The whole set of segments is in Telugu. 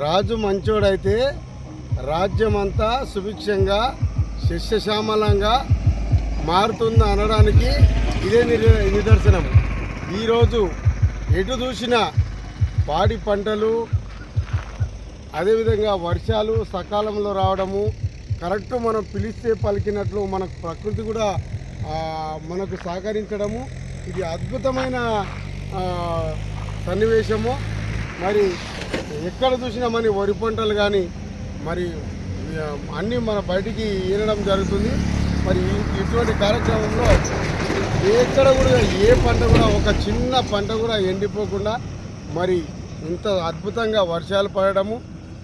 రాజు మంచోడైతే రాజ్యమంతా సుభిక్షంగా శస్యశ్యామలంగా మారుతుంది అనడానికి ఇదే నిర్- నిదర్శనం. ఈరోజు ఎటు చూసిన పాడి పంటలు అదేవిధంగా వర్షాలు సకాలంలో రావడము కరెక్ట్ మనం పిలిస్తే పలికినట్లు మనకు ప్రకృతి కూడా మనకు సహకరించడము ఇది అద్భుతమైన సన్నివేశము. మరి ఎక్కడ చూసినా మన వరి పంటలు కానీ మరి అన్నీ మన బయటికి ఈనడం జరుగుతుంది. మరి ఇటువంటి కార్యక్రమంలో ఎక్కడ కూడా ఏ పంట కూడా ఒక చిన్న పంట కూడా ఎండిపోకుండా మరి ఇంత అద్భుతంగా వర్షాలు పడడము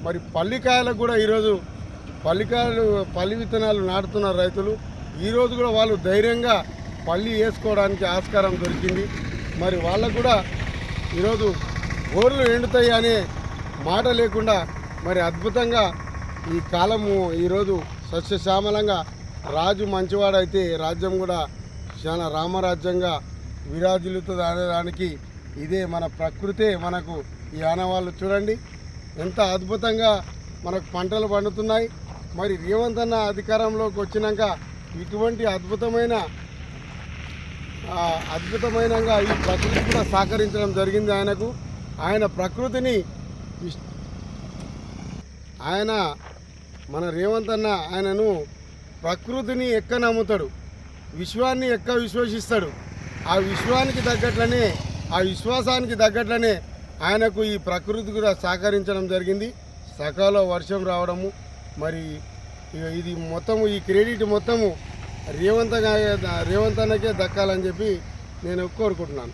మరి పల్లికాయలకు కూడా ఈరోజు పల్లికాయలు పల్లి విత్తనాలు నాటుతున్నారు రైతులు. ఈరోజు కూడా వాళ్ళు ధైర్యంగా పల్లి వేసుకోవడానికి ఆస్కారం దొరికింది. మరి వాళ్ళకు కూడా ఈరోజు గోర్లు ఎండుతాయి అనే మాట లేకుండా మరి అద్భుతంగా ఈ కాలము ఈరోజు సస్యశ్యామలంగా రాజు మంచివాడైతే రాజ్యం కూడా చాలా రామరాజ్యంగా విరాజులుతుంది అనేదానికి ఇదే మన ప్రకృతే మనకు ఈ ఆనవాళ్ళు చూడండి. ఎంత అద్భుతంగా మనకు పంటలు పండుతున్నాయి. మరి రేవంత్ అన్న అధికారంలోకి వచ్చినాక ఇటువంటి అద్భుతమైన ఆ, అద్భుతమైనగా ఈ ప్రకృతి కూడా సహకరించడం జరిగింది ఆయనకు. ఆయన ప్రకృతిని ఆయన మన రేవంత్ అన్న ఆయనను ప్రకృతిని ఎక్క నమ్ముతాడు. విశ్వాన్ని ఎక్క విశ్వసిస్తాడు. ఆ విశ్వానికి తగ్గట్లనే ఆ విశ్వాసానికి తగ్గట్లనే ఆయనకు ఈ ప్రకృతి కూడా సహకరించడం జరిగింది. సకాల వర్షం రావడము మరి ఇక ఇది మొత్తము ఈ క్రెడిట్ మొత్తము రేవంత్ రేవంత్ అన్నకే దక్కాలని చెప్పి నేను కోరుకుంటున్నాను.